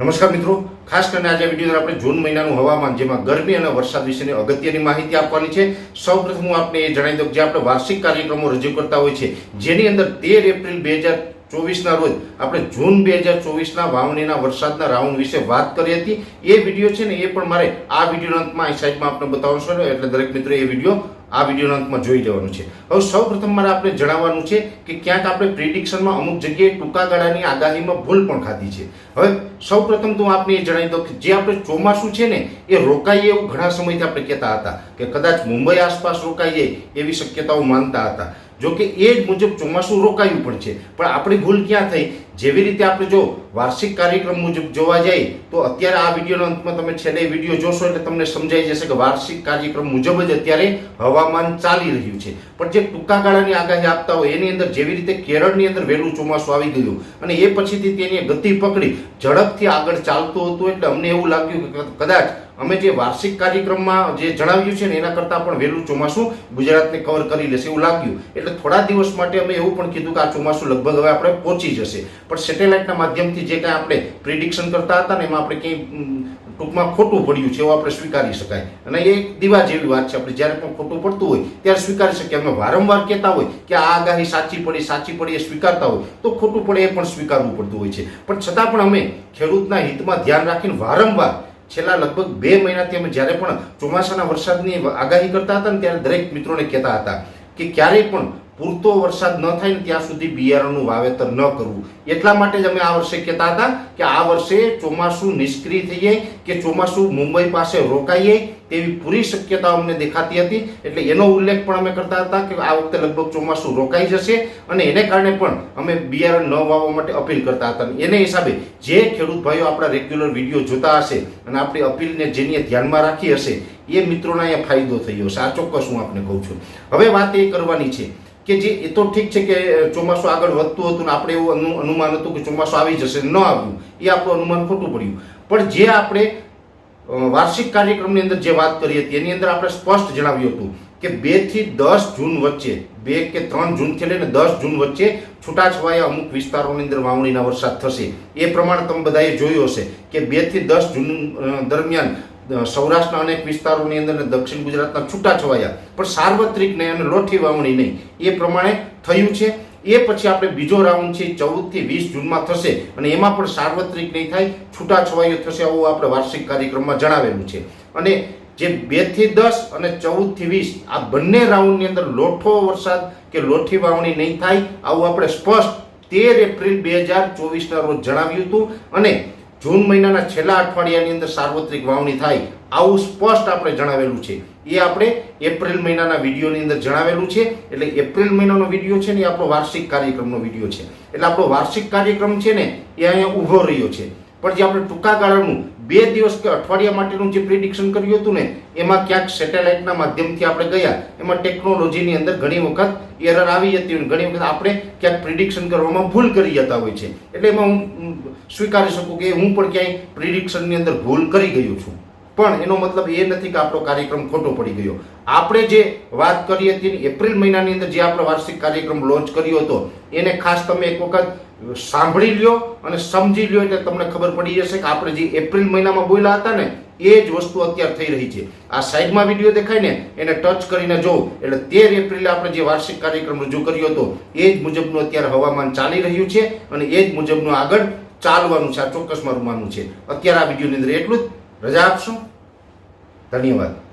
નમસ્કાર મિત્રો. ખાસ કરીને આજે વીડિયો આપણે જૂન મહિનાનું હવામાન, જેમાં ગરમી અને વરસાદ વિશેની અગત્યની માહિતી આપવાની છે. સૌપ્રથમ હું આપને એ જણાવી દઉં જે આપણે વાર્ષિક કાર્યક્રમો રજૂ કરતા હોય છે, જેની અંદર તેર એપ્રિલ બે હજાર ચોવીસના રોજ આપણે જૂન બે હજાર ચોવીસના વાવણીના વરસાદના રાઉન્ડ વિશે વાત કરી હતી. એ વીડિયો છે ને એ પણ મારે આ વિડીયોના અંતમાં સાઈડમાં આપણે બતાવશો એટલે દરેક મિત્રો એ વીડિયો આ વિડીયોના અંતમાં જોઈ લેવાનું છે. હવે સૌ પ્રથમ મારે આપણે જણાવવાનું છે કે ક્યાંક આપણે પ્રિડિક્શનમાં અમુક જગ્યાએ ટૂંકા ગાળાની આગાહીમાં ભૂલ પણ ખાધી છે. હવે સૌ પ્રથમ તો હું આપને એ જણાવી દઉં કે જે આપણે ચોમાસું છે ને, એ રોકાઈએ એવું ઘણા સમયથી આપણે કહેતા હતા કે કદાચ મુંબઈ આસપાસ રોકાઈ જાય એવી શક્યતાઓ માનતા હતા. જો કે એ જ મુજબ ચોમાસું રોકાયું પણ છે. પણ આપણી ભૂલ ક્યાં થઈ? જેવી રીતે આપણે જો વાર્ષિક કાર્યક્રમ મુજબ જોવા જઈએ, તો અત્યારે આ વિડીયોના અંતમાં તમે છેલ્લે વીડિયો જોશો એટલે તમને સમજાઈ જશે કે વાર્ષિક કાર્યક્રમ મુજબ જ અત્યારે હવામાન ચાલી રહ્યું છે. પણ જે ટૂંકા ગાળાની આગાહી આપતા હોય, એની અંદર જેવી રીતે કેરળની અંદર વહેલું ચોમાસું આવી ગયું, અને એ પછીથી તેની ગતિ પકડી, ઝડપથી આગળ ચાલતું હતું એટલે અમને એવું લાગ્યું કે કદાચ અમે જે વાર્ષિક કાર્યક્રમમાં જે જણાવ્યું છે ને એના કરતાં પણ વહેલું ચોમાસું ગુજરાતને કવર કરી લેશે એવું લાગ્યું. એટલે થોડા દિવસ માટે અમે એવું પણ કીધું કે આ ચોમાસું લગભગ હવે આપણે પહોંચી જશે. પણ સેટેલાઇટના માધ્યમથી જે કાંઈ આપણે પ્રિડિક્શન કરતા હતા ને એમાં આપણે કંઈ ટૂંકમાં ખોટું પડ્યું છે એવું આપણે સ્વીકારી શકાય. અને એ દીવા જેવી વાત છે, આપણે જ્યારે પણ ખોટું પડતું હોય ત્યારે સ્વીકારી શકીએ. અમે વારંવાર કહેતા હોય કે આ આગાહી સાચી પડી સાચી પડી એ સ્વીકારતા હોય તો ખોટું પડે એ પણ સ્વીકારવું પડતું હોય છે. પણ છતાં પણ અમે ખેડૂતના હિતમાં ધ્યાન રાખીને વારંવાર છેલ્લા લગભગ બે મહિનાથી અમે જ્યારે પણ ચોમાસાના વરસાદની આગાહી કરતા હતા ને ત્યારે દરેક મિત્રોને કહેતા હતા કે ક્યારેય પણ પૂરતો વરસાદ ન થાય ને ત્યાં સુધી બિયારણનું વાવેતર ન કરવું. એટલા માટે જ અમે આ વર્ષે કહેતા હતા કે આ વર્ષે ચોમાસું નિષ્ક્રિય થઈ જાય કે ચોમાસું મુંબઈ પાસે રોકાઈએ તેવી પૂરી શક્યતા અમને દેખાતી હતી. એટલે એનો ઉલ્લેખ પણ અમે કરતા હતા કે આ વખતે લગભગ ચોમાસું રોકાઈ જશે અને એને કારણે પણ અમે બિયારણ ન વાવવા માટે અપીલ કરતા હતા. એને હિસાબે જે ખેડૂત ભાઈઓ આપણા રેગ્યુલર વીડિયો જોતા હશે અને આપણી અપીલને જેની ધ્યાનમાં રાખી હશે, એ મિત્રોના અહીંયા ફાયદો થયો હશે. આ ચોક્કસ હું આપને કહું છું. હવે વાત એ કરવાની છે કે જે એ તો ઠીક છે કે ચોમાસું આગળ વધતું હતું ને આપણે એવું અનુમાન હતું કે ચોમાસું આવી જશે, ન આવ્યું. એ આપણું અનુમાન ખોટું પડ્યું. પણ જે આપણે વાર્ષિક કાર્યક્રમની અંદર જે વાત કરી હતી, એની અંદર આપણે સ્પષ્ટ જણાવ્યું હતું કે બેથી દસ જૂન વચ્ચે, બે કે ત્રણ જૂનથી લઈને દસ જૂન વચ્ચે છૂટાછવાયા અમુક વિસ્તારોની અંદર વાવણીના વરસાદ થશે. એ પ્રમાણે તમે બધાએ જોયું હશે કે બેથી દસ જૂન દરમિયાન સૌરાષ્ટ્રના અનેક વિસ્તારોની અંદર દક્ષિણ ગુજરાતના છૂટાછવાયા પણ સાર્વત્રિક નહીં અને લોઠી વાવણી નહીં. એ પ્રમાણે થયું છે. એ પછી આપણે બીજો રાઉન્ડ છે, ચૌદથી વીસ જૂનમાં થશે. અને એમાં પણ સાર્વત્રિક નહીં થાય છૂટાછવાયો થશે આવું આપણે વાર્ષિક કાર્યક્રમમાં જણાવેલું છે. અને જે બેથી દસ અને ચૌદથી વીસ, આ બંને રાઉન્ડની અંદર લોઠો વરસાદ કે લોઠી વાવણી નહીં થાય, આવું આપણે સ્પષ્ટ તેર એપ્રિલ બે હજાર ચોવીસના રોજ જણાવ્યું હતું. અને જૂન મહિનાના છેલ્લા અઠવાડિયાની અંદર સાર્વત્રિક વાવણી થાય આવું સ્પષ્ટ આપણે જણાવેલું છે. એ આપણે એપ્રિલ મહિનાના વિડીયોની અંદર જણાવેલું છે. એટલે એપ્રિલ મહિનાનો વીડિયો છે ને એ આપણો વાર્ષિક કાર્યક્રમનો વીડિયો છે. એટલે આપણો વાર્ષિક કાર્યક્રમ છે ને એ અહીંયા ઊભો રહ્યો છે. પણ જે આપણે ટૂંકા ગાળાનું બે દિવસ કે અઠવાડિયા માટેનું જે પ્રિડિક્શન કર્યું હતું ને, એમાં ક્યાંક સેટેલાઇટના માધ્યમથી આપણે ગયા. એમાં ટેકનોલોજીની અંદર ઘણી વખત એરર આવી જતી હોય ઘણી વખત આપણે ક્યાંક પ્રિડિક્શન કરવામાં ભૂલ કરી જતા હોય છે. એટલે એમાં હું સ્વીકારી શકું કે હું પણ ક્યાંય પ્રિડિક્શનની અંદર ભૂલ કરી ગયો છું. પણ એનો મતલબ એ નથી કે આપણો કાર્યક્રમ ખોટો પડી ગયો. આપણે જે વાત કરી હતી એપ્રિલ મહિનાની અંદર જે આપણો વાર્ષિક કાર્યક્રમ લોન્ચ કર્યો હતો, એને ખાસ તમે એક વખત સાંભળી લ્યો અને સમજી લ્યો એટલે તમને ખબર પડી જશે કે આપણે જે એપ્રિલ મહિનામાં બોલ્યા હતા ને, એ જ વસ્તુ અત્યારે થઈ રહી છે. આ સાઈડમાં વીડિયો દેખાય ને, એને ટચ કરીને જોઉં એટલે તેર એપ્રિલે આપણે જે વાર્ષિક કાર્યક્રમ રજૂ કર્યો હતો, એ જ મુજબનું અત્યારે હવામાન ચાલી રહ્યું છે અને એ જ મુજબનું આગળ ચાલવાનું છે, આ ચોક્કસ મારું માનવું છે. અત્યારે આ વિડીયોની અંદર એટલું જ. રજા આપશું? ધન્યવાદ.